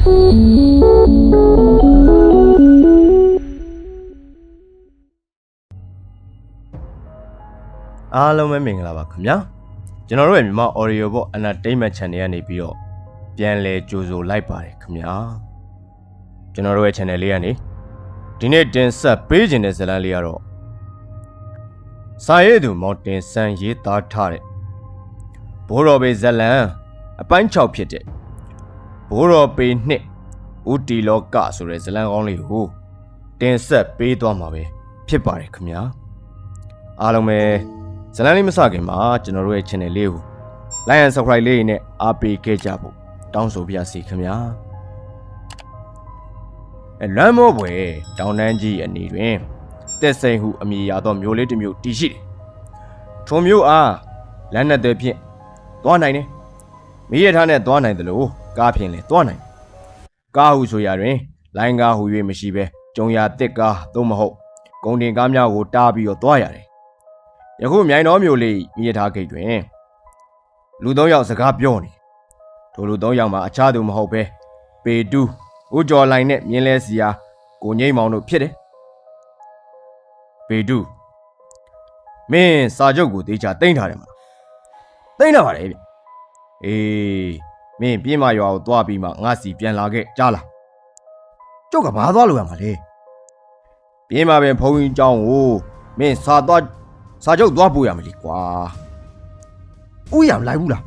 အားလုံးပဲမင်္ဂလာပါခင်ဗျာကျွန်တော်တို့ရဲ့မြန်မာ audio ဘော entertainment channel ကနေပြီးတော့ပြန်လဲကြိုဆိုလိုက်ပါတယ်ခင်ဗျာကျွန်တော်တို့ရဲ့ channel လေးကနေဒီနေ့တင်ဆက်ပေးခြင်းတဲ့ဇာတ်လမ်းလေးကတော့စာရေးသူမောင်တင်ဆန်းရေးသားထားတဲ့ဘိုးတော်ပေဇာတ်လမ်းအပိုင်း6ဖြစ်တဲ့ ဘိုးတော်ပေနှစ်ဦးတီလောကဆိုတဲ့ဇာတ်လမ်းကောင်းလေးကိုတင်ဆက်ပေးသွားမှာပဲဖြစ်ပါတယ်ခင်ဗျာအားလုံးပဲဇလန်လေးမစခင်မှာကျွန်တော်တို့ရဲ့ channel လေးကို like and subscribe လေးနဲ့အားပေးခဲ့ကြဖို့တောင်းဆိုပါရစေခင်ဗျာအဲလမ်းမောဘွယ်တောင်တန်းကြီးအနေတွင်တက်စိန်ဟုအမည်ရသောမျိုးလေးတစ်မျိုးတည်ရှိတယ်ထိုမျိုးအားလမ်းနဲ့တဲ့ဖြင့်သွားနိုင်တယ်မိရထားနဲ့သွားနိုင်တယ်လို့ ကားဖြင့်လည်းသွားနိုင်တယ်ကားဟုဆိုရာတွင်လိုင်းကားဟူ၍မရှိဘဲကြုံရတစ်ကားသို့မဟုတ်ကုန်တင်ကားများကိုတားပြီးတော့သွားရတယ်ယခုမြိုင်တော်မျိုးလေးမြည်ထားဂိတ်တွင်လူသုံးယောက်စကားပြောနေထိုလူသုံးယောက်မှာအခြားသူမဟုတ်ပဲပေတူးဦးကျော်လိုင်နဲ့မြင်းလဲစီယာကိုငိမ့်မောင်တို့ဖြစ်တယ်ပေတူးမင်းစာချုပ်ကိုတေချာတင်ထားတယ်မလားတင်ထားပါတယ်ဗျအေး မင်းပြင်းမရွာကိုသွားပြီးမှငါစီပြန်လာခဲ့ကြားလားကျုပ်ကဘာသွားလို့ရမှာလဲပြင်းမပင်ဘုံကြီးကြောင်းကိုမင်းစာသွားစာချုပ်သွားပို့ရမလို့ကွာဥယျာမလိုက်ဘူးလား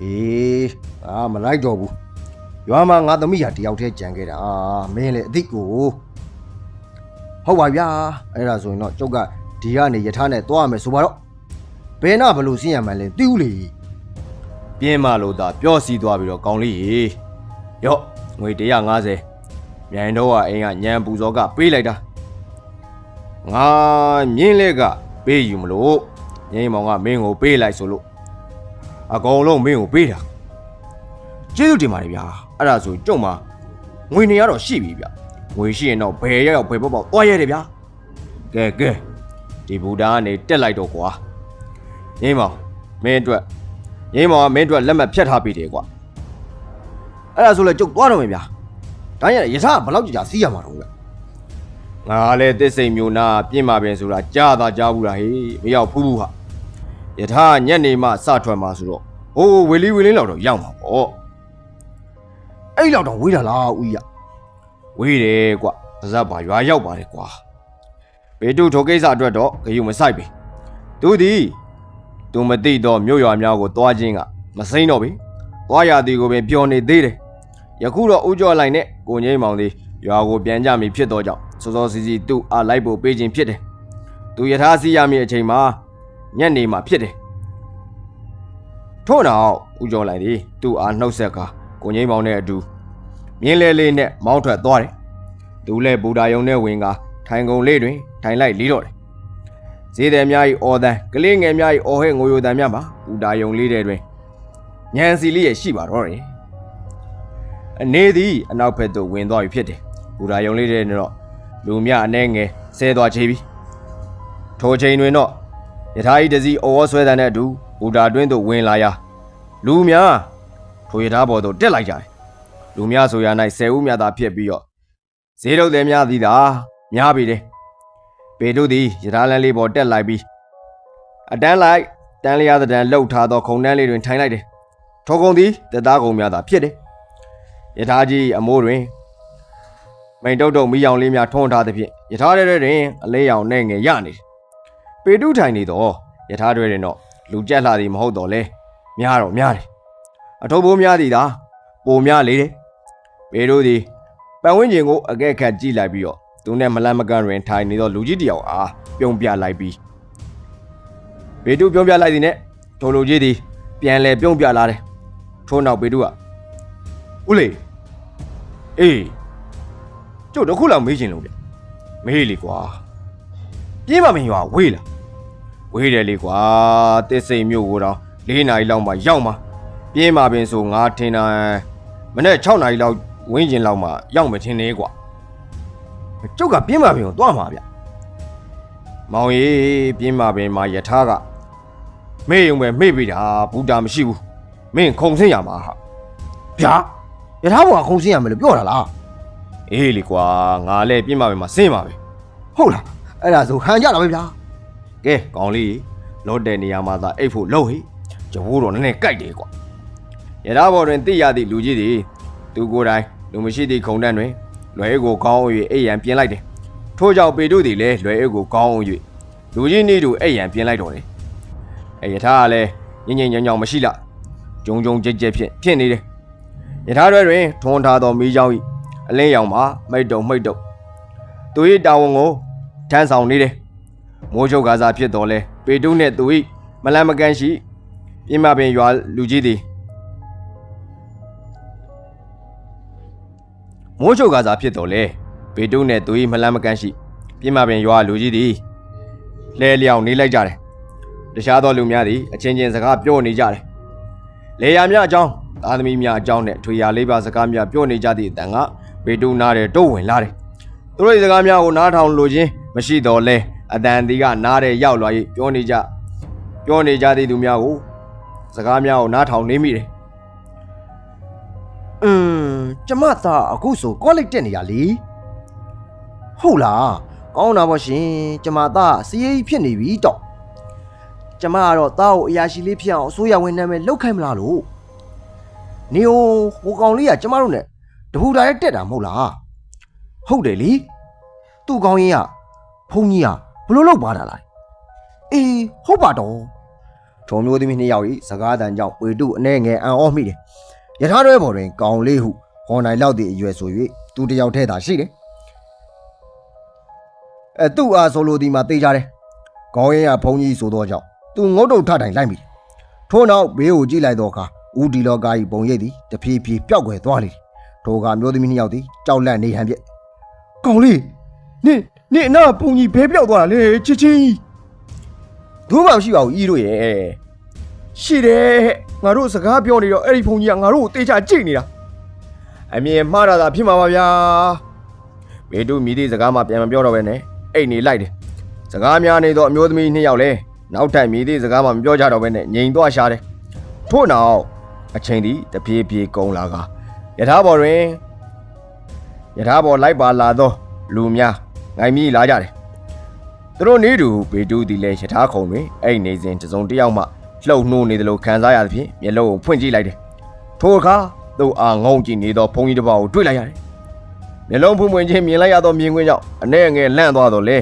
အေးအာမလိုက်တော့ဘူးရွာမှာငါသမီးရတယောက်တည်းကြံခဲ့တာမင်းလည်းအသိကိုဟုတ်ပါဗျာအဲ့ဒါဆိုရင်တော့ကျုပ်ကဒီကနေယထာနဲ့သွားရမယ်ဆိုပါတော့ဘယ်နာဘလို့စင်းရမှန်းလဲသိဦးလေ ပြင်းမလို့သာပျော့စီးသွားပြီးတော့ကောင်းလေးရေရော့ငွေ150မြိုင်တော့ကအိမ်ကညံပူစောကပေးလိုက်တာငါမြင်းလက်ကပေးယူမလို့ငိမ့်မောင်ကမင်းကိုပေးလိုက်ဆိုလို့အကောင်လုံးမင်းကိုပေးတာကျေးဇူးတင်ပါတယ်ဗျာအဲ့ဒါဆိုကြုံမှာငွေနေရတော့ရှိပြီဗျငွေရှိရင်တော့ဘယ်ရောက်ရောက်ဘယ်ပေါက်ပေါက်သွားရတယ်ဗျာကဲကဲဒီဘူတာကနေတက်လိုက်တော့ကွာငိမ့်မောင်မင်းအတွက်ရ င်းမောင်ကမင်းတို့လက်မှတ်ဖြတ်ထားပေးတယ်ကွာအဲ့ဒါဆိုလဲကျုပ်သွားတော့မယ်ဗျာဒါရယထာကဘယ်လောက်ကြာကြာစီးရမှာတော့ဗျငါလည်းတစ်စိမ်မျိုးနာပြင့်มาပင်ဆိုတာကြားသာကြားဘူးလားဟေးမရောက်ဖူးဘူးဟာယထာညက်နေမှစထွက်မှာဆိုတော့ဟိုးဝေလီဝေလင်းလောက်တော့ရောက်မှာပေါ့အဲ့လောက်တော့ဝေးတာလားဦးကြီးကဝေးတယ်ကွာပါဇက်ပါရွာရောက်ပါတယ်ကွာဘေတုထိုကိစ္စအတွက်တော့ဂယုမဆိုင်ပြီသူသည် သူမသိတော့မြို့ရွာများကိုတွားခြင်းကမစိမ့်တော့ပြီသွားရသည်ကိုပင်ပျော်နေသေးတယ်ယခုတော့ဦးကျော်လိုက်နဲ့ကိုငိမ့်မောင်သည်ရွာကိုပြန်ကြမည်ဖြစ်တော့ကြောင့်စောစောစီစီသူ့အားလိုက်ဖို့ပေးခြင်းဖြစ်တယ်သူယထာစီရမည်အချိန်မှာညက်နေမှာဖြစ်တယ်ထို့နောက်ဦးကျော်လိုက်သည်သူ့အားနှုတ်ဆက်ကာကိုငိမ့်မောင်နဲ့အတူမြင်းလဲလေးနဲ့မောင်းထွက်သွားတယ်။သူလည်းဘူတာယုံနဲ့ဝင်ကထိုင်ကုန်လေးတွင်ထိုင်လိုက်လီးတော့တယ်။ ဈေးသည်များ၏အော်တန်ကလေးငယ်များ၏အော်ဟဲ့ငိုယိုတန်များမှာဘူတာယုံလေးတဲ့တွင်ညံစီလေးရဲ့ရှိပါတော့တယ်။အနေသည်အနောက်ဘက်သို့ဝင်သွားပြီဖြစ်တယ်။ဘူတာယုံလေးတဲ့တော့လူမြအနှဲငယ်ဆဲသွားချေပြီ။ထိုချိန်တွင်တော့ယထာဤတစီအော်ဆွဲတဲ့နဲ့အတူဘူတာတွင်းသို့ဝင်လာရာလူများထိုယထာဘော်သို့တက်လိုက်ကြတယ်လူများဆိုရ၌ဆယ်ဦးများသာဖြစ်ပြီးတော့ဈေးထုတ်သည်များသည်သာများပြီတယ် ပေတို့သည်ရထားလမ်းလေးပေါ်တက်လိုက်ပြီးအတန်းလိုက်တန်းလျားတဲ့တန်းလှုပ်ထားသောခုံတန်းလေးတွင်ထိုင်လိုက်တယ်ထိုကုံသည်တက်သားကုံများသာဖြစ်တယ်ရထားကြီးအမိုးတွင်မိန်တုတ်တုတ်မီးရောင်လေးများထွန်းထားသဖြင့်ရထားတွေတွင်အလေးရောင်နဲ့ငယ်ရနေတယ်ပေတုထိုင်နေတော့ရထားတွေတွင်တော့လူကြက်လာသည်မဟုတ်တော့လဲများတော့များတယ်အထုပ်ဘိုးများသည်သာပိုများလေတယ်ပေတို့သည်ပတ်ဝန်းကျင်ကိုအကဲခတ်ကြည့်လိုက်ပြီးတော့ သူနဲ့မလန့်မကန့်တွင်ထိုင်နေသောလူကြီးတစ်ယောက်အားပြုံးပြလိုက်ပြီးပေတို့ပြုံးပြလိုက်သည်နဲ့ထိုလူကြီးသည်ပြန်လဲပြုံးပြလာတယ်ထို့နောက်ပေတို့ကဦးလေအေးကျုပ်တစ်ခုလောက်မေးချင်လို့ဗျမေးလေကွာပြေးမမင်းရွာဝေးလားဝေးတယ်လေကွာတစ်စိမ်မြို့ကိုတော့၄နာရီလောက်မှရောက်မှာပြင်းမှာပင်ဆိုငါထင်တာမနေ့6နာရီလောက်ဝင်းကျင်လောက်မှရောက်မထင်သေးကွာ ကျုပ်ကပြင်းပါပြီကိုသွားမှာဗျမောင်ကြီးပြင်းမှာပင်မှာယထာကမေ့ရုံပဲမေ့ပြီတာဘူတာမရှိဘူးမင်းခုံဆင်းရမှာဟာဗျာယထာဘောကခုံစင်းရမယ်လို့ပြောတာလားအေးလေကွာငါလည်းပြင်းပါပဲမှာစင်းပါပဲဟုတ်လားအဲ့ဒါဆိုဟန်ကြတာပဲဗျာကဲကောင်းလေးလော့တဲ့နေရာမှာသာအိတ်ဖို့လှုပ်ဟိကျဘိုးတော်နည်းနည်းကြိုက်တယ်ကွာရထားဘော်တွင်သိရသည့်လူကြီးသည်သူကိုယ်တိုင်လူမရှိသည့်ခုံတန်းတွင် လွယ်အိတ်ကိုကောင်းအောင်၍အိတ်ရန်ပြင်လိုက်တယ်ထို့ကြောင့်ပေတို့သည်လည်းလွယ်အိတ်ကိုကောင်းအောင်၍လူကြီးနေသူအိတ်ရန်ပြင်လိုက်တော်တယ်အဲရထားကလည်းငင်ငင်ညောင်ညောင်မရှိလားဂျုံဂျုံကြက်ကြက်ဖြစ်ဖြစ်နေတယ်ရထားတွဲတွင်ထွန်းထားသောမီးချောင်း၏အလင်းရောင်မှာမိတ်တုံမိတ်တုံသူ၏တာဝန်ကိုထမ်းဆောင်နေတယ်မိုးချုပ်ကားစားဖြစ်တော်လဲပေတုနှင့်သူ၏မလန်မကန်ရှိပြင်းမပင်ရွာလူကြီးသည် မိုးချုပ်ကားစားဖြစ်တော်လဲပေတုနှင့်သူ၏မလန်မကန်ရှိပြင်းမပင်ရွာလူကြီးသည်လဲလျောင်နေလိုက်ကြတယ်တခြားသောလူများသည်အချင်းချင်းစကားပြောနေကြတယ်လေယာများအကြောင်းသားသမီးများအကြောင်းနဲ့ထွေရာလေးပါစကားများပြောနေကြသည့်အတန်ကပေတုနားတဲ့တိုးဝင်လာတယ်သူတို့ရဲ့စကားများကိုနားထောင်လို့ချင်းမရှိတော့လဲအတန်ဒီကနားတဲ့ရောက်လာ၍ပြောနေကြပြောနေကြသည့်သူများကိုစကားများကိုနားထောင်နေမိတယ်อืม ကျမသားအခုဆိုကောလိပ်တက်နေရလေဟုတ်လားကောင်းတာပေါ့ရှင်ကျမသားစီးရေးဖြစ်နေပြီတော့ကျမကတော့သားကိုအရာရှိလေးဖြစ်အောင်အစိုးရဝန်ထမ်းပဲလောက်ခိုင်းမလားလို့နေဟိုဟိုကောင်လေးကကျမတို့ ਨੇ တပူတာရဲ့တက်တာမဟုတ်လားဟုတ်တယ်လေသူ့ကောင်းရင်ကဖုန်ကြီးကဘလို့လောက်ပါတာလားအေးဟုတ်ပါတော့ထုံမျိုးသမီးနှစ်ယောက်ဤစကားတန်ကြောင့်ဝေတုအနေငယ်အံ့ဩမိတယ်ယထာတွဲပေါ်တွင် ကောင်လေးဟု ဟော်နိုင်လောက်သည့်အရွယ်ဆို၍သူတစ်ယောက်ထဲသာရှိတယ်။အဲသူ့အားဆိုလိုဒီမှာတေးကြတယ်။ခေါင်းရင်းကဘုံကြီးဆိုသောကြောင့်သူငုတ်တုတ်ထတိုင်လိုက်မိတယ်။ထို့နောက်ဘေးကိုကြည့်လိုက်သောအခါဦးဒီလောကာ၏ပုံရိပ်သည်တဖြည်းဖြည်းပျောက်ကွယ်သွားလေတယ်။ထိုကမျိုးသမီးနှစ်ယောက်သည်ကြောက်လန့်နေဟန်ဖြင့်ကောင်လေးနင်နင်အနာဘုံကြီးဘဲပျောက်သွားတာလေချစ်ချင်းဘူးမှမရှိပါဘူးဤတို့ရဲ့ရှိတယ်ငါတို့စကားပြောနေတော့အဲ့ဒီဖုန်ကြီးကငါတို့ကိုတေချာကြိတ်နေတာ အမြင်မှားတာသာဖြစ်မှာပါဗျာမေတုမြည်သည့်စကားမှပြန်မပြောတော့ပဲနဲ့အိတ်နေလိုက်တယ်စကားများနေသောအမျိုးသမီးနှစ်ယောက်လဲနောက်ထပ်မြည်သည့်စကားမှမပြောကြတော့ပဲနဲ့ငြိမ်သွားရှာတယ်ထို့နောက်အချိန်သည်တပြေးပြေးကုန်လာကယထာဘော်တွင်ယထာဘော်လိုက်ပါလာသောလူများငိုင်မြည်လာကြတယ်သူတို့နေတူဘေတူသည်လဲယထာခုံတွင်အဲ့နေစဉ်တစ်စုံတစ်ယောက်မှလှုပ်နှိုးနေသလိုခံစားရသဖြင့်မျက်လုံးကိုဖွင့်ကြည့်လိုက်တယ်ထိုအခါ သူ့အာငုံကြည့်နေသောဘုံကြီးတစ်ပါးကိုတွေ့လိုက်ရတယ်မျက်လုံးဖွင့်ဖွင့်ချင်းမြင်လိုက်ရသောမြင်ကွင်းကြောင့်အနဲ့ငယ်လန့်သွားတော့လေ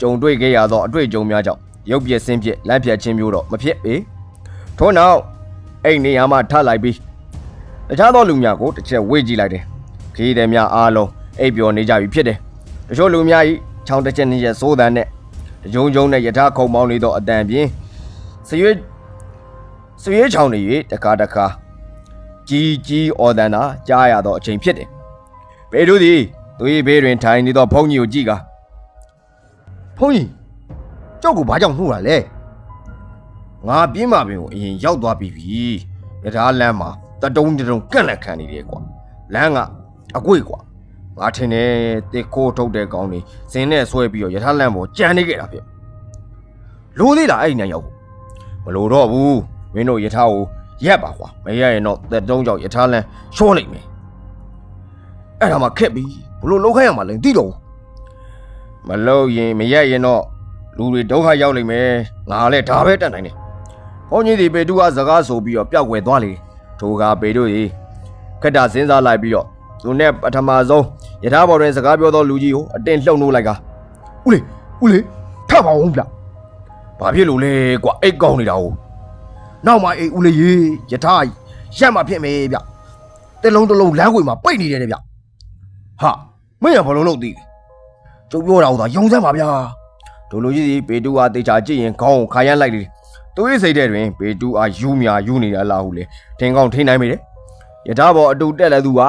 ကြုံတွေ့ခဲ့ရသောအတွေ့အကြုံများကြောင့်ရုပ်ပြက်ဆင်းပြက်လန့်ပြက်ခြင်းမျိုးတော့မဖြစ်ပေထို့နောက်အဲ့နေရာမှထလိုက်ပြီးတခြားသောလူများကိုတစ်ချက်ဝေ့ကြည့်လိုက်တယ်ခရီးသည်များအားလုံးအိပ်ပျော်နေကြပြီဖြစ်တယ်တချို့လူများဤချောင်းတစ်ချက်နှစ်ချက်စိုးတန်းနဲ့ဂျုံဂျုံနဲ့ယထာခုံပေါင်းနေသောအတန်ပြင်းဆွေဆွေချောင်းနေ၍တကားတကား ကြီးကြီးအော်တန်သာကြားရသောအချိန်ဖြစ်တယ်ဘေတို့သည်သူ၏ဘေးတွင်ထိုင်နေသောဘုန်းကြီးကိုကြည့်ကာဖုန်ကြီးကြောက်ကိုဘာကြောင့်နှိုးတာလဲငါပြင်းမာပင်ကိုအရင်ရောက်သွားပြီပြီယထာလမ်းမှာတတုံးတတုံးကန့်လက်ခံနေတယ်ကွာလမ်းကအကွေ့ကွာငါထင်တယ်တေကိုထုတ်တဲ့ကောင်းနေစင်းနဲ့ဆွဲပြီးတော့ယထာလမ်းပေါ်ကြံနေခဲ့တာဖြစ်လိုသေးလားအဲ့ဒီညရောက်ဖို့မလိုတော့ဘူးမင်းတို့ယထာကို ရက်ပါကွာမရရင်တော့တတုံးကြောင့်ယထာလမ်းရှောလိုက်မယ်အဲ့ဒါမှခက်ပြီဘလို့လောက်ခိုင်းရမှာလဲမသိတော့ဘူးမလို့ရင်မရရင်တော့လူတွေဒုက္ခရောက်လိမ့်မယ်ငါလည်းဒါပဲတတ်နိုင်တယ်။ဘုန်းကြီးဒီပေတုကစကားဆိုပြီးတော့ပျောက်ွယ်သွားလေ။ထိုကပေတုကြီးခက်တာစဉ်းစားလိုက်ပြီးတော့သူနဲ့ပထမဆုံးယထာဘော်တွင်စကားပြောသောလူကြီးကိုအတင်းလှုပ်နှိုးလိုက်ကဦးလေးဦးလေးထပါအောင်ဗျဘာဖြစ်လို့လဲကွာအိတ်ကောင်းနေတာဟုတ် နောက်မှအေးဦးလေးရေယထာရက်မှဖြစ်မယ်ဗျတစ်လုံးတစ်လုံးလမ်းခွေမှာပိတ်နေတယ်တဲ့ဗျဟာမင်းရဘလုံးလို့သိတယ်ကျုပ်ပြောတာဟုတ်သာယုံစမ်းပါဗျာဒိုလူကြီးဒီပေတုကတေချာကြည့်ရင်ခေါင်းကိုခါရမ်းလိုက်လေသူ၏စိတ်ထဲတွင်ပေတုအားယူမြာယူနေတာလားဟုလေထင်ကောင်းထင်နိုင်မိတယ်ယထာဘော်အတူတက်လဲသူက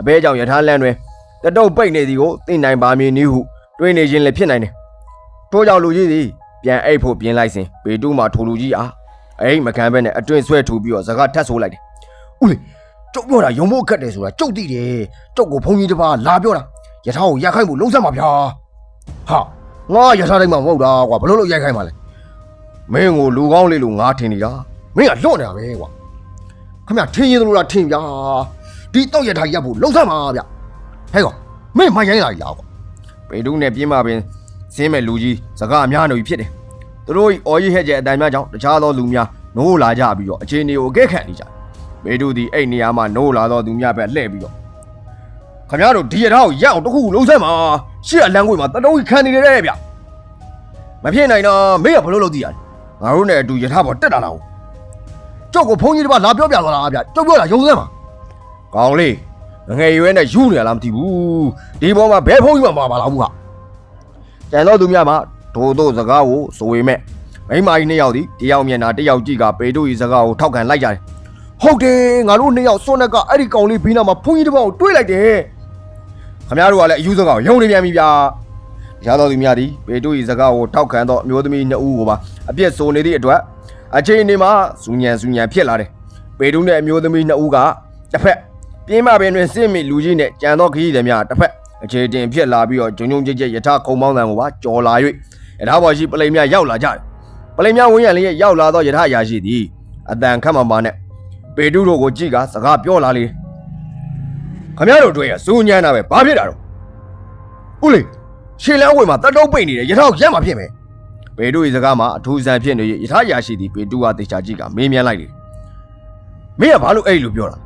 အဘဲကြောင့်ယထာလန်းတွင်တတုတ်ပိတ်နေသည်ကိုသိနိုင်ပါမည်နည်းဟုတွေးနေခြင်းလည်းဖြစ်နိုင်တယ်ထို့ကြောင့်လူကြီးသည်ပြန်အိတ်ဖို့ပြင်လိုက်စဉ်ပေတူးမှာထိုလူကြီးအား အိမ်မခံဘဲနဲ့အတွင်ဆွဲထူပြီးတော့စကားထပ်ဆိုးလိုက်တယ်ဦးလေးကျုပ်ပြောတာယုံဖို့ခက်တယ်ဆိုတာကျုပ်သိတယ်ကျုပ်ကိုဘုန်းကြီးတစ်ပါးလာပြောတာယထာကိုရက်ခိုင်းဖို့လုံးစမ်းပါဗျာဟာငါယထာတိုင်းမှာမဟုတ်တာကွာဘလို့လို့ရက်ခိုင်းပါလဲမင်းကိုလူကောင်းလေးလို့ငါထင်နေတာမင်းကလွတ်နေတာပဲကွာခမထင်းရင်သလိုလားထင်းဗျာဒဒီတော့ရထားရပ်ဖို့လုံဆက်မှာဗျဟဲ့ကောင်မင်းမရိုင်းလာပြီလားကွာပေတုနဲ့ပြင်းမာပင်စင်းမဲ့လူကြီးစကားအများနေပြီဖြစ်တယ် သူတို့ဤအော်ကြီးဟဲ့ကျဲအတန်များကြောင့်တခြားသောလူများနိုးလာကြပြီးတော့အခြေအနေကိုအကဲခတ်နေကြတယ်ပေတုဒီအဲ့နေရာမှာနိုးလာသောသူများပဲလှည့်ပြီးတော့ခင်ဗျားတို့ဒီရထားကိုရအောင်တစ်ခုခုလုံးဆက်မှာရှေ့အလန်းခွေမှာတတုံးကြီးခံနေတယ်ဗျမဖြစ်နိုင်တော့မေးရဘလို့လို့သိရတယ်ငါတို့နဲ့အတူရထားပေါ်တက်တာလားကျုပ်ကိုဖုန်းကြီးတစ်ပါးလာပြောပြသွားတာဗျကျုပ်ပြောတာယုံစမ်းပါကောင်းလေးငငယ်ရွယ်နဲ့ယူနေရလားမသိဘူးဒီပေါ်မှာဘယ်ဖုန်းကြီးမှမပါပါလားဘူးဟာကျန်တော့သူများမှာ ဒို့တို့စကားကိုဆိုဝေမဲ့မိန်းမကြီးနှစ်ယောက်ဒီတယောက်မျက်နှာတယောက်ကြည့်ကပေတို့ဤစကားကိုထောက်ခံလိုက်ကြတယ်ဟုတ်တယ်ငါတို့နှစ်ယောက်စွန့်တဲ့ကအဲ့ဒီကောင်လေးဘီနာမှာဖုန်းကြီးတစ်ပေါက်ကိုတွေးလိုက်တယ်ခမရတို့ကလည်းအယူစကားကိုယုံနေပြန်ပြီဗျာရတော်သူများသည်ပေတို့ဤစကားကိုထောက်ခံတော့အမျိုးသမီးနှစ်ဦးကိုပါအပြစ်ဆိုနေသည့်အတွက်အချိန်ဒီမှာစူညံစူညံဖြစ်လာတယ်ပေတို့နဲ့အမျိုးသမီးနှစ်ဦးကတစ်ဖက်ပြင်းမပင်တွင်စစ်မိလူကြီးနဲ့ကြံသောခရီးသည်များတစ်ဖက်အခြေတင်ဖြစ်လာပြီးတော့ဂျုံဂျုံကြက်ကြက်ယထာခုံမောင်းတန်ကိုပါကြော်လာ၍ ယထာပေါ်ရှိပလိမ်များရောက်လာကြတယ်ပလိမ်များဝင်းရန်လေးရောက်လာသောယထာအရာရှိသည်အတန်ခတ်မှမာနဲ့ပေတုတို့ကိုကြည့်ကစကားပြောလာလေခမရတို့တွေ့ရစူညံတာပဲဘာဖြစ်တာတော့ဦးလေရှေလန်းဝေမှာတတုံးပိတ်နေတယ်ယထာကိုရက်မှာဖြစ်မယ်ပေတု၏စကားမှာအထူးဆန်ဖြစ်နေ၍ယထာအရာရှိသည်ပေတုကတေချာကြည့်ကမေးမြန်းလိုက်တယ်မင်းကဘာလို့အဲ့လိုပြောတာ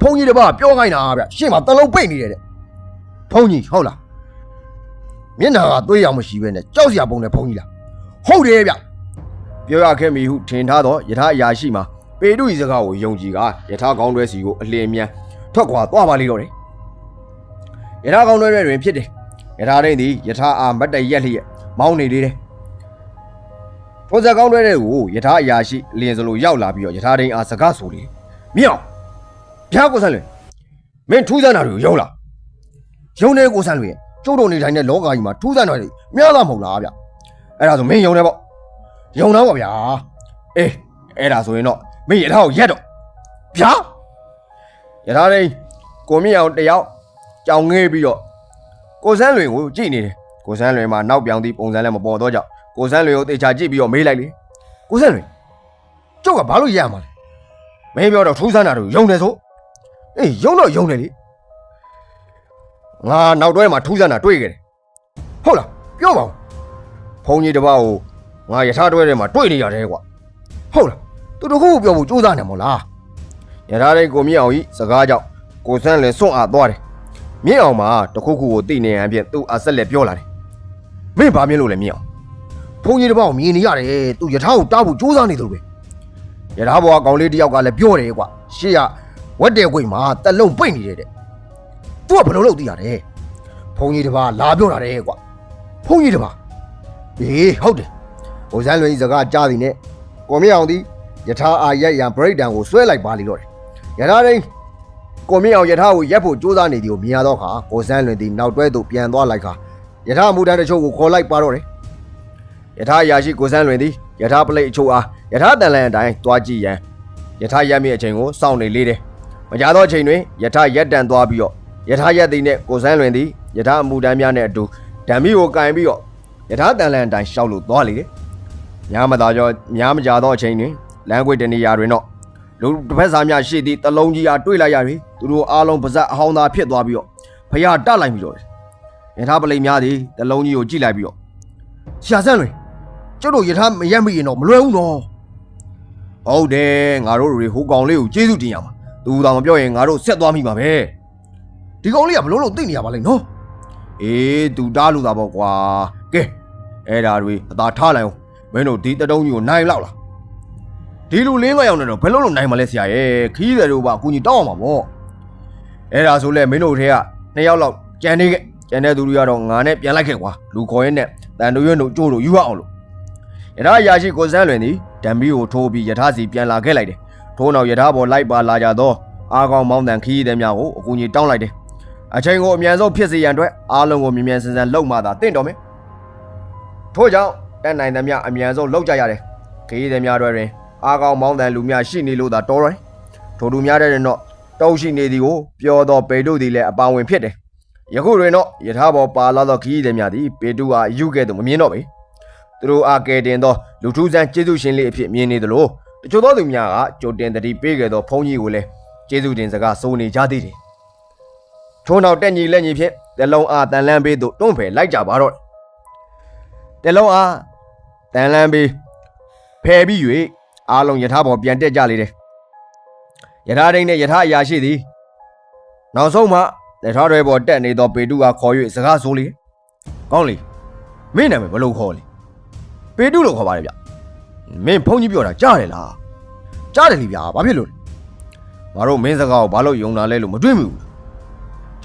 ဖုန်းကြီးတစ်ပါးပြောခိုင်းတာဗျရှေ့မှာတလုံးပိတ်နေတယ်တဲ့ဖုန်းကြီးဟုတ်လား မျက်နှာကသွေးရောင်မရှိပဲနဲ့ကြောက်စရာပုံနဲ့ဖုန်းကြီးလားဟုတ်တယ်ဗျပြောရခဲ့မိဟုထင်ထားသောယထာအရာရှိမှာပေတုဤစကားကိုယုံကြည်ကယထာကောင်းတွဲစီကိုအလင်းမြန်ထွက်ခွာသွားပါလိမ့်တော့တယ်ယထာကောင်းတွဲတွင်ဖြစ်တယ်ယထာရင်းသည်ယထာအာမတ်တရက်လျက်မောင်းနေလေတယ်ထိုစကောင်းတွဲတဲ့ကိုယထာအရာရှိအလင်းစလိုရောက်လာပြီးတော့ယထာရင်းအားစကားဆိုလေမြောက်ဘုရားကိုဆန်းလွင်မင်းထူးဆန်းတာတွေကိုယုံလားရုံနေကိုဆန်းလွေ ကျုပ်တို့နေထိုင်တဲ့လောကကြီးမှာထူးဆန်းတော်တွေများလားမဟုတ်လားဗျအဲ့ဒါဆိုမင်းယုံတယ်ပေါ့ယုံတော့ပါဗျာအေးအဲ့ဒါဆိုရင်တော့မင်းယထာကိုရက်တော့ဗျာယထာရင်းကိုမြင့်အောင်တယောက်ကြောင်ငေးပြီးတော့ကိုစန်းလွင်ကိုကြည့်နေတယ်ကိုစန်းလွင်မှာနောက်ပြောင်သည့်ပုံစံလည်းမပေါ်တော့ကြောင့်ကိုစန်းလွင်ကိုတေချာကြည့်ပြီးတော့မေးလိုက်လေကိုစန်းလွင်ကျုပ်ကဘာလို့ရရမှာလဲမင်းပြောတော့ထူးဆန်းတာတို့ယုံတယ်ဆိုအေးယုံတော့ယုံတယ်လေ ငါနောက်တွဲမှာထူးဆန်းတာတွေ့ခဲ့တယ်ဟုတ်လားပြောပါဦးဘုံကြီးတစ်ပါးကိုငါယထာတွဲထဲမှာတွေ့နေရတယ်ကွာဟုတ်လားသူတခုပြောဖို့စူးစမ်းနေမို့လားယထာရင်းကိုမြင့်အောင်ဤစကားကြောင့်ကိုစန်းလွင်စွန့်အားသွားတယ်မြင့်အောင်မှာတခုခုကိုသိနေရန်ဖြင့်သူ့အဆက်လက်ပြောလာတယ်မင်းဘာမြင်လို့လဲမြင့်အောင်ဖုန်းကြီးတစ်ပေါက်မြင်နေရတယ်သူယထာကိုတားဖို့စူးစမ်းနေတယ်လို့ပဲယထာဘောကကောင်လေးတစ်ယောက်ကလည်းပြောတယ်ကွာရှေ့ကဝက်တဲ့ခွေမှာတလုံးပိတ်နေတယ်တဲ့ သူကဘယ်လိုလုပ်သိရလဲဖုန်းကြီးတစ်ပါးလာပြောတာတဲ့ကွာဖုန်းကြီးတစ်ပါးအေးဟုတ်တယ်။ဟိုစန်းလွင်ကြီးစကားကြားသည်နဲ့ကိုမြင့်အောင်သည်ယထာအာရက်ရန်ဘရိတ်တန်ကိုဆွဲလိုက်ပါလိတော့တယ်။ယထာရင်းကိုမြင့်အောင်ယထာကိုရက်ဖို့ကြိုးစားနေသည်ကိုမြင်ရတော့ခါကိုစန်းလွင်သည်နောက်တွဲသို့ပြန်သွားလိုက်ခါယထာမူတန်းတချို့ကိုခေါ်လိုက်ပါတော့တယ်။ယထာရာရှိကိုစန်းလွင်သည်ယထာပလိတ်အချို့အားယထာတန်လန်အတိုင်းတွားကြည့်ရန်ယထာရက်မိအချိန်ကိုစောင့်နေလေတယ်။မကြသောအချိန်တွင်ယထာရက်တန်သွားပြီးတော့ ယထာရက်သည်နဲ့ကိုစန်းလွင်သည်ယထာအမူတန်းများနဲ့အတူဓမ္မီကိုကင်ပြီးတော့ယထာတန်လန်အတိုင်းရှောက်လို့သွားလေတယ်။များမသာကြောများမကြသောအချိန်တွင်လမ်းကွေတနေရာတွင်တော့လူတစ်ဖက်သားများရှိသည့်တလုံးကြီးအားတွေ့လိုက်ရပြီသူတို့အားလုံးပါဇက်အဟောင်းသားဖြစ်သွားပြီးတော့ဖျားတလိုက်ပြီးတော့တယ်ယထာပလိမ်များသည်တလုံးကြီးကိုကြည့်လိုက်ပြီးတော့ရှာစမ်းလွင်ကျုပ်တို့ယထာမရက်မိရင်တော့မလွယ်ဘူးနော်ဟုတ်တယ်ငါတို့တွေဟိုကောင်လေးကိုကျေးဇူးတင်ရမှာသူတော်မပြောရင်ငါတို့ဆက်သွားမိမှာပဲ ဒီကောင်လေးကဘလို့လို့သိနေရပါလိမ့်နော်အေးသူတားလို့သာပေါ့ကွာကဲအဲ့ဒါတွေအသာထားလိုက်အောင်မင်းတို့ဒီတတုံးကြီးကိုနိုင်လောက်လားဒီလူလင်းငါရောက်နေတော့ဘယ်လို့လို့နိုင်မလဲဆရာရဲ့ခီးတယ်တို့ပါအကူကြီးတောင်းအောင်ပါဗောအဲ့ဒါဆိုလဲမင်းတို့ထဲကနှစ်ယောက်လောက်ကြံနေခဲ့ကြံတဲ့သူတွေကတော့ငါနဲ့ပြန်လိုက်ခဲ့ကွာလူခေါ်ရင်းနဲ့တန်တို့ရွတို့ကြိုးတို့ယူရအောင်လို့ယထာရာရှိကိုစန်းလွင်သည်ဓမ္မီကိုထိုးပြီးယထာစီပြန်လာခဲ့လိုက်တယ်ထိုးနောက်ယထာပေါ်လိုက်ပါလာကြသောအာကောင်မောင်းတန်ခီးသည်များကိုအကူကြီးတောင်းလိုက်တယ် အချိန်ကိုအမြန်ဆုံးဖြစ်စေရန်အတွက်အားလုံးကိုမြင်မြန်ဆန်ဆန်လှုပ်မှသာတင့်တော်မယ်ထို့ကြောင့်တန်နိုင်သည်များအမြန်ဆုံးလှုပ်ကြရတယ်ခီးသည်များတွေတွင်အာကောင်မောင်းတန်လူများရှိနေလို့သာတော်တယ်ထိုလူများတဲ့တွင်တော့တောက်ရှိနေသည်ကိုပြောသောပေတုသည်လည်းအပါဝင်ဖြစ်တယ်။ယခုတွင်တော့ယထာဘောပါလာသောခီးသည်များသည်ပေတုအားယူခဲ့သူမမြင်တော့ပေ။သူတို့အားကယ်တင်သောလူထူးဆန်းကျေးဇူးရှင်လေးအဖြစ်မြင်နေသလိုတချို့သောသူများကကြိုတင်တတိပေးခဲ့သောဘုန်းကြီးကိုလည်းကျေးဇူးတင်စကားစိုးနေကြသေးတယ်။ ထို့နောက်တက်ညီလက်ညီဖြင့်တလုံးအားတန်လန်းပေးသို့တွန့်ဖယ်လိုက်ကြပါတော့တယ်တလုံးအားတန်လန်းပေးဖယ်ပြီး၍အားလုံးယထာပေါ်ပြန်တက်ကြလေတယ်။ယထာဒိန်နဲ့ယထာအရာရှိသည်နောက်ဆုံးမှလက်ထောတွေပေါ်တက်နေသောပေတုအားခေါ်၍စကားဆိုလေ။ကောင်းလေမင်းနာမည်ဘယ်လိုခေါ်လဲ။ပေတုလို့ခေါ်ပါလေဗျ။မင်းဖုန်းကြီးပြောတာကြားတယ်လား။ကြားတယ်လေဗျာဘာဖြစ်လို့လဲ။ငါတို့မင်းစကားကိုဘာလို့ယုံတာလဲလို့မတွေးမိဘူးလား။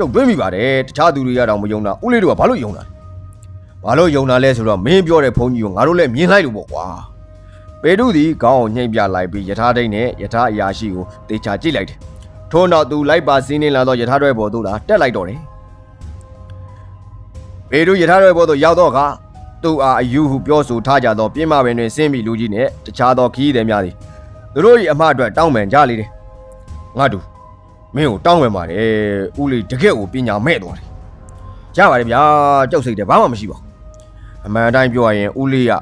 ကျုပ်တွေးမိပါတယ်တခြားသူတွေကတော့မယုံတာဦးလေးတို့ကဘာလို့ယုံတာလဲ။ဘာလို့ယုံတာလဲဆိုတော့မင်းပြောတဲ့ဖုန်းကြီးကိုငါတို့လည်းမြင်လိုက်လို့ပေါ့ကွာ။ပေတုသည်ခေါင်းကိုညှိမ့်ပြလိုက်ပြီးယထာဒိတ်နဲ့ယထာအရာရှိကိုတေချာကြည့်လိုက်တယ်။ထို့နောက်သူလိုက်ပါစီးနေလာသောယထာတွေပေါ်သို့လာတက်လိုက်တော့တယ်။ပေတုယထာတွေပေါ်သို့ရောက်တော့အခါသူအားအယူဟုပြောဆိုထားကြသောပြင်းမပင်တွင်ဆင်းပြီးလူကြီးနဲ့တခြားသောခီးသည်များသည်သူတို့၏အမှားအတွက်တောင်းပန်ကြလေတယ်။ငါတို့ မင်းကိုတောင်းပန်ပါတယ်။ဦးလေးတကယ့်ကိုပညာမဲ့သွားတယ်။ကြပါတယ်ဗျာကြောက်စိတ်တယ်ဘာမှမရှိပါဘူး။အမှန်အတိုင်းပြောရရင်ဦးလေးက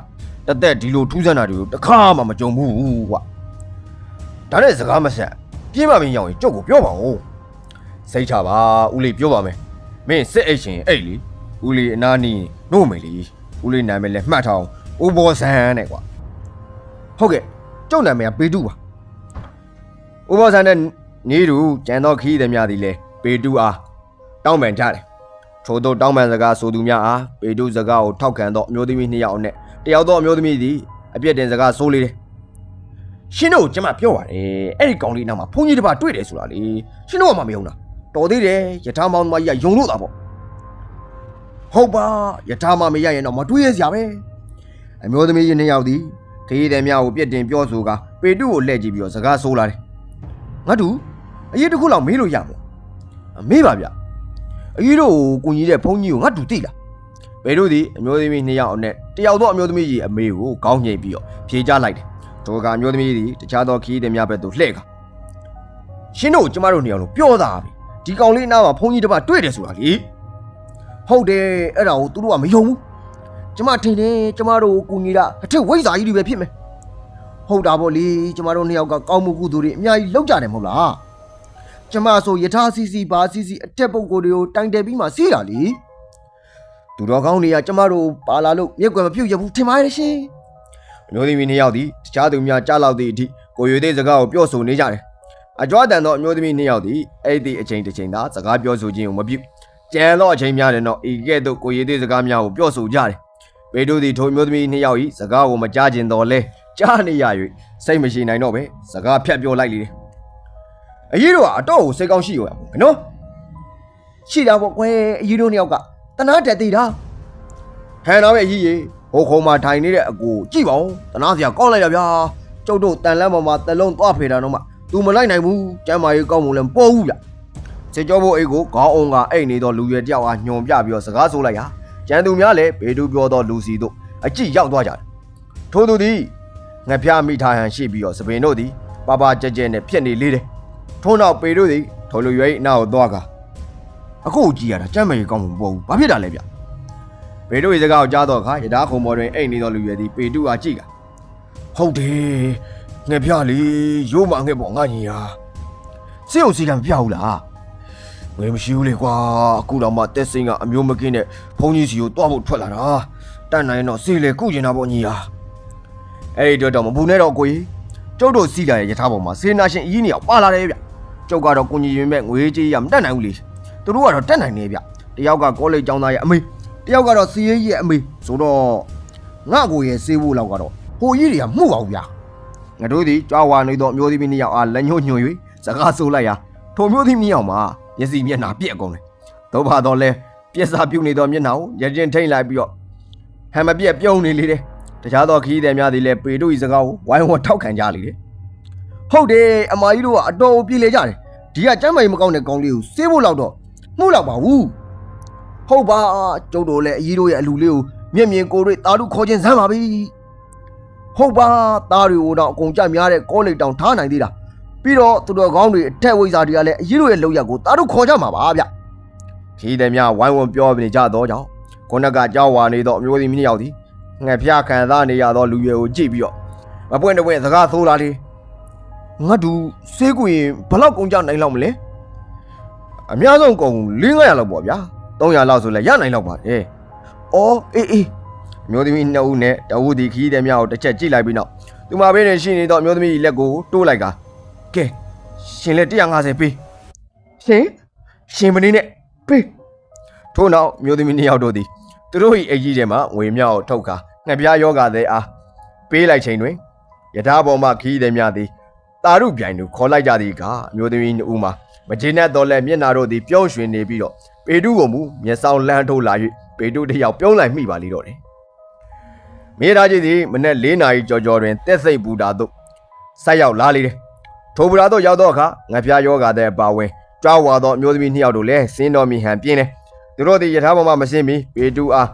တသက်ဒီလိုထူးဆန်းတာတွေကိုတစ်ခါမှမကြုံဘူးကွာ။ဒါနဲ့စကားမဆက်ပြင်းမပင်ရောက်ရင်ကြောက်ကိုပြောပါဦး။စိတ်ချပါဦးလေးပြောပါမယ်။မင်းစစ်အိတ်ရှင်အိတ်လीဦးလေးအနာနီးနို့မယ်လीဦးလေးနာမည်လည်းမှတ်ထားအောင်ဦးဘောဆန်းတဲ့ကွာဟုတ်ကဲ့ကျုပ်နာမည်ကပေတုပါ။ဥပ္ပဆန်တဲ့ နေတူကျန်သောခီးသည်များသည်လည်းပေတူအားတောင်းပန်ကြတယ်။ထို့သောတောင်းပန်စကားဆိုသူများအားပေတူစကားကိုထောက်ခံသောအမျိုးသမီးနှစ်ယောက်နဲ့တယောက်သောအမျိုးသမီးသည်အပြစ်တင်စကားဆိုလေတယ်ရှင်းတို့ကိုကျွန်မပြောပါတယ်အဲ့ဒီကောင်လေးနောက်မှာဖုန်းကြီးတစ်ပါးတွေ့တယ်ဆိုတာလေရှင်းတို့ကမှမယုံတာတော်သေးတယ်ယထာမောင်မကြီးကယုံလို့တာပေါ့ဟုတ်ပါယထာမမရရင်တော့မတွေးရစရာပဲ။အမျိုးသမီးကြီးနှစ်ယောက်သည်ခီးသည်များကိုပြစ်တင်ပြောဆိုကာပေတူကိုလှည့်ကြည့်ပြီးတော့စကားဆိုလာတယ်ငါတို့ အရေးတစ်ခုလောက်မေးလို့ရမလား။အမေးပါဗျ။အရေးတို့ကိုကိုကြီးတဲ့ဖုန်းကြီးကိုငါတို့သိလားပေတူသည်အမျိုးသမီးနှစ်ယောက်အနက်တယောက်သောအမျိုးသမီးကြီးအမေကိုခေါင်းညှိပ်ပြီးတော့ဖြေချလိုက်တယ်။ထိုကအမျိုးသမီးသည်တခြားသောခီးသည်များဘက်သို့လှည့်ကာရှင်းတို့ကိုကျမတို့နေအောင်လို့ပြောတာပဲဒီကောင်လေးနားမှာဖုန်းကြီးတစ်ပါးတွေ့တယ်ဆိုတာလေဟုတ်တယ်အဲ့ဒါကိုသူတို့ကမယုံဘူးကျမထင်တယ်ကျမတို့ကိုကူညီတာအထက်ဝိဇ္ဇာကြီးတွေပဲဖြစ်မယ်ဟုတ်တာပေါ့လေကျမတို့နှစ်ယောက်ကကောင်းမှုကုသိုလ်တွေအများကြီးလုပ်ကြတယ်မဟုတ်လား ကျမဆိုယထာစီစီဘာစီစီအထက်ပုံကိုယ်တွေကိုတိုင်တယ်ပြီးမှစီးတာလေသူတော်ကောင်းတွေကကျမတို့ပါလာလို့မြက်ကွယ်မပြုတ်ရဘူးထင်ပါရဲ့ရှင်အမျိုးသမီးနှစ်ယောက်သည်တခြားသူများကြားလောက်သည့်အထိကိုရွေသေးစကားကိုပြောဆိုနေကြတယ်။အကြွတန်သောအမျိုးသမီးနှစ်ယောက်သည်အဲ့ဒီအချိန်တစ်ချိန်သာစကားပြောဆိုခြင်းကိုမပြု။ကြံသောအချိန်များတွင်တော့ဤကဲ့သို့ကိုရွေသေးစကားများကိုပြောဆိုကြတယ်။ပေတို့သည်ထိုအမျိုးသမီးနှစ်ယောက်၏စကားကိုမကြားကျင်တော့လဲကြားနေရ၍စိတ်မရှိနိုင်တော့ပဲစကားဖြတ်ပြောလိုက်လေတယ်။ အရေးတို့ကအတော့ကိုစိတ်ကောင်းရှိရောရဘူးနော်ရှိတာပေါ့ကွယ်အကြီးတို့နှစ်ယောက်ကတနာတက်သေးတာ။ဟန်တော့ပဲအရေးရေဟိုခုံမှာထိုင်နေတဲ့အကိုကြည့်ပါဦးတနာစရာကောင်းလိုက်တာဗျာ။ကျုပ်တို့တန်လန်းပေါ်မှာတလုံးသွားဖေတာတော့မှ तू မလိုက်နိုင်ဘူးကျမ်းမာရေးကောင်းမှုလည်းမပေါ်ဘူးဗျ။စစ်ကြောဖို့အိတ်ကိုခေါင်းအောင်ကအိတ်နေတော့လူရွယ်တယောက်အားညွန်ပြပြီးတော့စကားဆိုလိုက်ဟာကျန်သူများလည်းဘေတူပြောတော့လူစီတို့အကြည့်ရောက်သွားကြတယ်။ထို့သူသည်ငပြမိထားဟန်ရှိပြီးတော့စပင်တို့သည်ပါပါကြဲကြဲနဲ့ဖြစ်နေလေတယ်။ ထို့နောက်ပေတို့သည်ထိုလူရွယ်၏နောက်ကိုသွားကာအခုကြည့်ရတာကျမ်းမာရေးကောင်းမှုမပေါ်ဘူးဘာဖြစ်တာလဲဗျပေတို့၏စကားကိုကြားတော့အခါယထာခုံပေါ်တွင်အိတ်နေသောလူရွယ်သည်ပေတူအားကြည့်ကာဟုတ်တယ်ငှက်ပြလေရိုးမငှက်ပေါ့ငါညီဟာစေအောင်စီကံမပြဘူးလားငွေမရှိဘူးလေကွာအခုတော့မှတက်စိန်ကအမျိုးမကင်းတဲ့ဘုန်းကြီးစီကိုတွားဖို့ထွက်လာတာတတ်နိုင်ရင်တော့စီလေကုကျင်တာပေါ့ညီဟာအဲ့ဒီတော့တော့မပူနဲ့တော့ကိုကြီးကျုပ်တို့စီလာရဲ့ယထာပေါ်မှာစေနာရှင်အကြီးနေအောင်ပါလာတယ်ဗျ ကျုပ်ကတော့ကိုကြီးရင်မဲ့ငွေကြေးရမတတ်နိုင်ဘူးလေသူတို့ကတော့တက်နိုင်နေဗျတယောက်ကကောလိပ်ကျောင်းသားရဲ့အမေတယောက်ကတော့စီရေးကြီးရဲ့အမေဆိုတော့ငါကိုရဲ့စေးဖို့လောက်ကတော့ဟိုကြီးတွေကမှုအောင်ဗျာငါတို့သည်ကြွားဝါနေသောအမျိုးသမီးနှစ်ယောက်အားလက်ညှိုးညွှန်၍စကားဆိုလိုက်ရာထိုမျိုးသမီးနှစ်ယောက်မှာမျက်စိမျက်နှာပြက်ကုန်တယ်။သို့ပါတော့လဲပြက်စာပြုတ်နေသောမျက်နှာကိုရရင်ထိန်လိုက်ပြီးတော့ဟမ်မပြက်ပြုံးနေလေတယ်။တခြားသောခရီးသည်များသည်လည်းပေတို့၏စကားကိုဝိုင်းဝန်းထောက်ခံကြလေတယ် ဟုတ်တယ်အမကြီးတို့ကအတော်ကိုပြေးလေကြတယ်ဒီကကျမ်းမာရေးမကောင်းတဲ့ကောင်လေးကိုစေးဖို့လောက်တော့မှုလောက်ပါဘူးဟုတ်ပါကျုပ်တို့လည်းအကြီးတို့ရဲ့အလူလေးကိုမျက်မြင်ကိုယ်တွေ့တာတို့ခေါ်ခြင်းစမ်းပါပြီဟုတ်ပါသားတွေကိုတော့အကုန်ကြများတဲ့ကောလိပ်တောင်ထားနိုင်သေးတာပြီးတော့သူတော်ကောင်းတွေအထက်ဝိဇ္ဇာတွေကလည်းအကြီးတို့ရဲ့လောက်ရက်ကိုတာတို့ခေါ်ကြမှာပါဗျ။ခရီးသည်များဝိုင်းဝန်းပြောနေကြသောကြောင့်ခုနကကြောက်ဝါနေသောအမျိုးသမီးနှစ်ယောက်သည်ငှက်ဖျားခံစားနေရသောလူရွယ်ကိုကြည့်ပြီးတော့မပွင့်တပွင့်စကားဆိုးလာလေ။ ငါတူစေးကူရင်ဘယ်လောက်ကုန်ကြနိုင်လောက်မလဲအများဆုံးကုန်400လောက်ပေါ့ဗျာ300လောက်ဆိုလဲရနိုင်လောက်ပါတယ်အော်အေးအေးအမျိုးသမီးနှစ်ဦးနဲ့တဝူဒီခီးတဲ့မြောက်ကိုတစ်ချက်ကြည့်လိုက်ပြီးနောက်သူမဘေးနဲ့ရှိနေတော့အမျိုးသမီးလက်ကိုတိုးလိုက်ကကဲရှင်လက်150ပေးရှင်ရှင်မနေနဲ့ပေးထို့နောက်အမျိုးသမီးနှစ်ယောက်တို့သည်သူတို့၏အကြီးထဲမှာငွေမြောက်ကိုထုတ်ခါငှက်ပြားယောဂသည်အားပေးလိုက်ချိန်တွင်ယထာပေါ်မှခီးသည်များသည် တာရုပြိုင်သူခေါ်လိုက်ကြသည်ကအမျိုးသမီးနှစ်ဦးမှာမကျေနပ်တော့လဲမျက်နာတို့သည်ပြုံးရွှင်နေပြီးတော့ပေတုကိုမူမျက်စောင်းလန်းထိုးလာ၍ပေတုတစ်ယောက်ပြုံးလိုက်မိပါလိတော့တယ်။မြေသားကြီးသည်မနေ့၄နာရီကြော်ကြော်တွင်တက်စိတ်ပူတာတို့ဆိုက်ရောက်လာလေတယ်။ထိုပူတာတို့ရောက်တော့အခါငါဖျားယောဂတဲ့အပါဝင်ကြွားဝါသောအမျိုးသမီးနှစ်ယောက်တို့လည်းစင်းတော်မီဟန်ပြင်းတယ်။သူတို့သည်ယထာပေါ်မှမရှင်းမီပေတုအား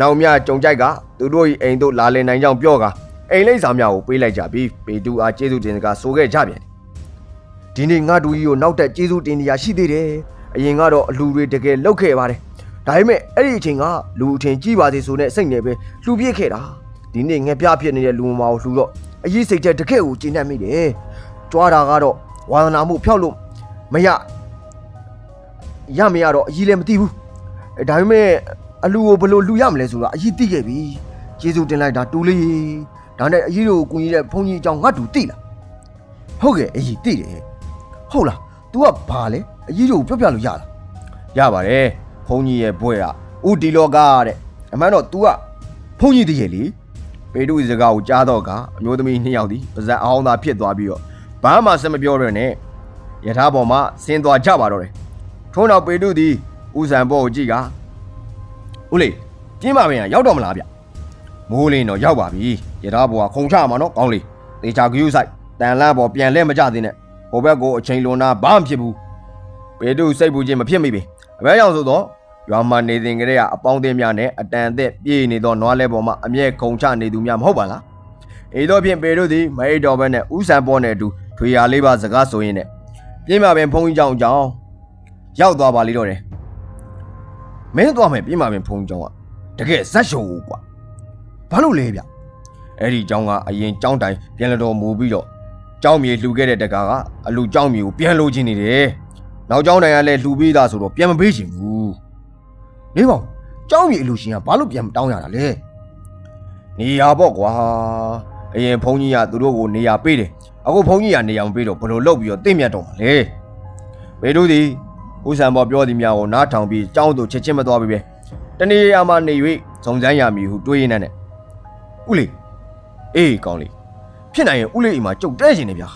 နောင်မြကြုံကြိုက်ကသူတို့၏အိမ်တို့လာလည်နိုင်ကြောင်းပြောကာ အိမ်လိမ့်စာများကိုပေးလိုက်ကြပြီးပေတုအားကျေးဇူးတင်စကားဆိုခဲ့ကြပြန်တယ်ဒီနေ့ငါတူကြီးကိုနောက်တက်ကျေးဇူးတင်နေရရှိသေးတယ်အရင်ကတော့အလူတွေတကယ်လောက်ခဲ့ပါတယ်ဒါပေမဲ့အဲ့ဒီအချိန်ကလူအထင်ကြီးပါစေဆိုတဲ့စိတ်နဲ့ပဲလှူပြစ်ခဲ့တာဒီနေ့ငှက်ပြဖြစ်နေတဲ့လူမမာကိုလှူတော့အရေးစိတ်တဲ့တကယ်ကိုကျဉ်တတ်မိတယ်ကြွားတာကတော့ဝါသနာမှုဖျောက်လို့မရရမရတော့အကြီးလည်းမသိဘူးအဲဒါပေမဲ့အလူကိုဘယ်လိုလှူရမလဲဆိုတာအကြီးသိခဲ့ပြီကျေးဇူးတင်လိုက်တာတူလေး ဒါနဲ့အကြီးတို့ကိုကူညီတဲ့ဘုန်းကြီးအကြောင်းငါတူသိလားဟုတ်ကဲ့အကြီးသိတယ်ဟုတ်လား तू ကဘာလဲအကြီးတို့ပြောပြလို့ရလားရပါတယ်ဘုန်းကြီးရဲ့ဘွဲကဥဒီလောကတဲ့အမှန်တော့ तू ကဘုန်းကြီးတည်းရဲ့လေပေတုစကားကိုကြားတော့ကအမျိုးသမီးနှစ်ယောက်ဒီပါဇက်အောင်သာဖြစ်သွားပြီးတော့ဘာမှစမပြောရနဲ့ယထာပေါ်မှာဆင်းသွားကြပါတော့တယ်ထို့နောက်ပေတုသည်ဥဇံဘောကိုကြည့်ကဦးလေးကျင်းပါမင်းရောက်တော့မလားဗျ မိုးလင်းတော့ရောက်ပါပြီယထာဘောကခုံချမှာနော်ကောင်းလေးတေချာဂယုဆိုင်တန်လန်းပေါ်ပြန်လဲမကြသေးနဲ့ဟိုဘက်ကိုအချိန်လွန်တာဘာမှဖြစ်ဘူးပေတုစိတ်ပူခြင်းမဖြစ်မိပင်အဘဲရောက်ဆိုတော့ရွာမှာနေစဉ်ကလေးကအပေါင်းအသင်းများနဲ့အတန်အသက်ပြေးနေသောနွားလဲပေါ်မှာအမြဲခုံချနေသူများမဟုတ်ပါလားအေတော့ဖြင့်ပေတုသည်မအိတော်ဘက်နဲ့ဥဆန်ပေါ်နဲ့အတူထွေရလေးပါစကားဆိုရင်းနဲ့ပြင်းမှာပင်ဖုံကြီးကြောင်အကြောင်းရောက်သွားပါလိတော့တယ်မင်းသွားမယ်ပြင်းမှာပင်ဖုံကြီးကြောင်ကတကယ်ဇက်ရှုံကွာ ဘာလို့လဲဗျအဲ့ဒီကြောင်ကအရင်ကြောင်တိုင်ပြန်လတော်မူပြီးတော့ เจ้าမြေလှူခဲ့တဲ့တကာကအလူเจ้าမြေကိုပြန်လိုချင်နေတယ်။နောက်เจ้าတိုင်ကလည်းလှူပေးတာဆိုတော့ပြန်မပေးချင်ဘူး။နေပါဦးเจ้าမြေအလူရှင်ကဘာလို့ပြန်မတောင်းရတာလဲ။နေရပေါ့ကွာ။အရင်ဘုန်းကြီးကသူတို့ကိုနေရပေးတယ်။အခုဘုန်းကြီးကနေရမပေးတော့ဘယ်လိုလုပ်ပြီးတော့တင့်မြတ်တော့မှာလဲ။ဘေတို့သည်ဦးဆံပေါ်ပြောသည်များကိုနားထောင်ပြီးเจ้าတို့ချက်ချင်းမသွားပြီပဲ။တနေ့ရမှနေ၍ဇုံစမ်းရမည်ဟုတွေးရင်းနဲ့။ ဦးလေးအေးကောင်းလေးဖြစ်နိုင်ရင်ဦးလေးအိမ်မှာကြုတ်တဲရှင်နေဗျာ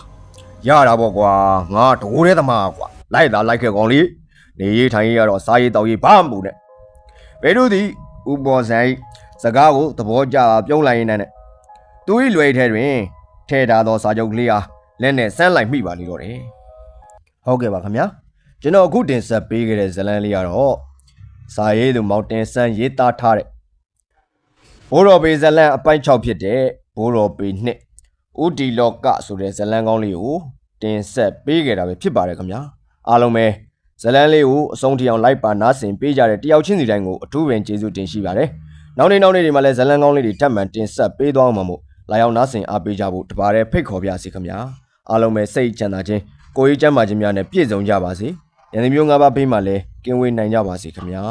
ရတာပေါ့ကွာငါဒိုးတဲ့သမားကွာလိုက်တာလိုက်ခဲ့ကောင်လေးနေရေးထိုင်ရေးကတော့စားရေးတောက်ရေးဘာမှမပူနဲ့ဘယ်တို့သည်ဥပေါ်ဆိုင်စကားကိုသဘောကျပြုံးလိုက်ရင်းနဲ့သူ၏လွယ်ထဲတွင်ထဲထားသောစာချုပ်လေးအားလက်နဲ့ဆန်းလိုက်မိပါလိမ့်တော့တယ်ဟုတ်ကဲ့ပါခင်ဗျာကျွန်တော်အခုတင်ဆက်ပေးခဲ့တဲ့ဇတ်လန်းလေးကတော့စာရေးသူမောင်တင်ဆန်းရေးသားထားတဲ့ ဘိုးတော်ပေဇတ်လန်းအပိုက်6ဖြစ်တဲ့ဘိုးတော်ပေနှစ်ဥတီလောကဆိုတဲ့ဇတ်လန်းကောင်းလေးကိုတင်ဆက်ပေးခဲ့တာပဲဖြစ်ပါတယ်ခင်ဗျာအားလုံးပဲဇတ်လန်းလေးကိုအဆုံးထိအောင်လိုက်ပါနားဆင်ပေးကြတဲ့တယောက်ချင်းစီတိုင်းကိုအထူးပင်ကျေးဇူးတင်ရှိပါတယ်နောက်နေ့နောက်နေ့တွေမှာလည်းဇတ်လန်းကောင်းလေးတွေထပ်မံတင်ဆက်ပေးသွားမှာမို့လာရောက်နားဆင်အားပေးကြဖို့တပါးတဲ့ဖိတ်ခေါ်ပြစီခင်ဗျာအားလုံးပဲစိတ်ချမ်းသာခြင်းကိုယ်ရေးချမ်းသာခြင်းများနဲ့ပြည့်စုံကြပါစေယနေ့မျိုးငါးပါးပေးမှလည်းကင်းဝေးနိုင်ကြပါစေခင်ဗျာ